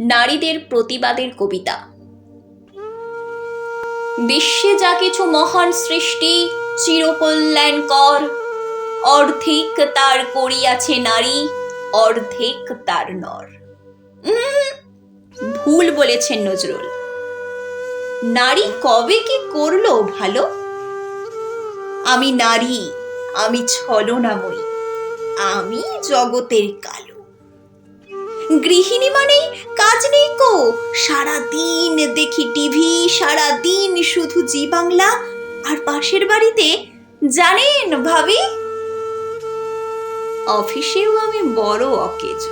নারীদের প্রতিবাদের কবিতা। বিশ্বে যা কিছু মহান সৃষ্টি, চিরকল্যাণকর। অর্ধেক তার করিয়াছে নারী, অর্ধেক তার নর। ভুল বলেছেন নজরুল। নারী কবে কি করল ভালো? আমি নারী, আমি ছলনাময়ী, আমি জগতের কালো গৃহিণী মানেই কাজ নেই কো। সারা দিন দেখি টিভি সারা দিন শুধু জি বাংলা। আর পাশের বাড়িতে, জানেন ভাবি? অফিসেও আমি বড় অকেজ।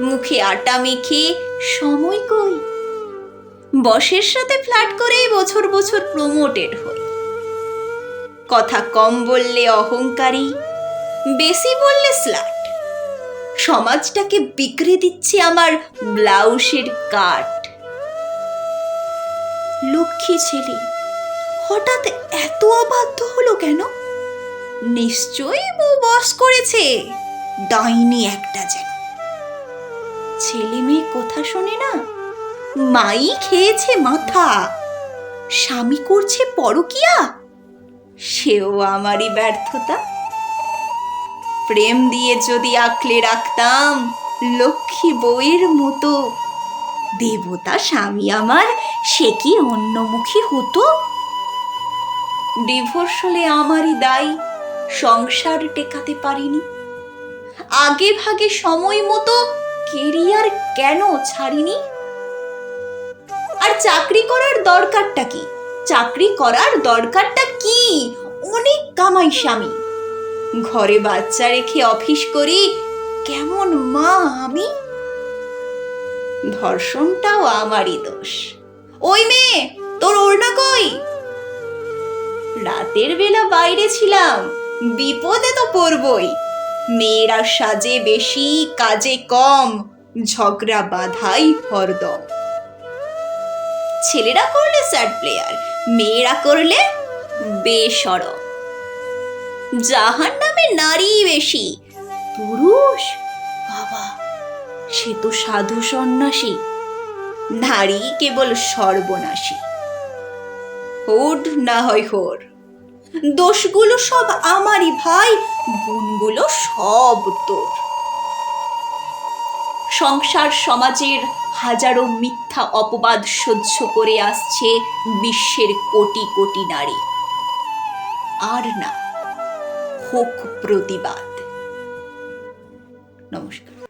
মুখে আটা মেখে সময় কই? বসের সাথে ফ্ল্যাট করেই বছর বছর প্রমোটেড হই। কথা কম বললে অহংকারী, বেশি বললে স্ল্যাট সমাজটাকে বিক্রি দিচ্ছে আমার ব্লাউসের কাট লক্ষ্মী ছেলে, হঠাৎ এত অবাধ্য হলো কেন? নিশ্চয়ই বউ বস করেছে, ডাইনি একটা যেন। ছেলে মেয়ে কথা শোনে না? মাই খেয়েছে মাথা। স্বামী করছে পরকিয়া? সেও আমারই ব্যর্থতা। প্রেম দিয়ে যদি আঁকলে রাখতাম, লক্ষ্মী বইয়ের মতো। দেবতা স্বামী আমার, সে কি অন্যমুখী হতো? ডিভোর্স হলে আমারই দায়, সংসার টেকাতে পারিনি। আগে ভাগে সময় মতো কেরিয়ার কেন ছাড়িনি? আর চাকরি করার দরকারটা কি? চাকরি করার দরকারটা কি? অনেক কামাই স্বামী। ঘরে বাচ্চা রেখে অফিস করি, কেমন মা আমি? ধর্ষণটাও আমারই দোষ। ওই মেয়ে, তোর ওড়না কই? রাতের বেলা বাইরে ছিলাম, বিপদে তো পড়বই। মেয়েরা সাজে বেশি, কাজে কম, ঝগড়া বাধাই হরদম ছেলেরা করলে স্যাড প্লেয়ার মেয়েরা করলে বেসরম। যাহার নামে নারী বেশি। পুরুষ? বাবা, সে তো সাধু সন্ন্যাসী। নারী কেবল সর্বনাশী। হোড না হয় হোর। দোষগুলো সব আমারই ভাই, গুণগুলো সব তোর। সংসার সমাজের হাজারো মিথ্যা অপবাদ সহ্য করে আসছে বিশ্বের কোটি কোটি নারী। আর না হোক প্রতিবাদ। নমস্কার।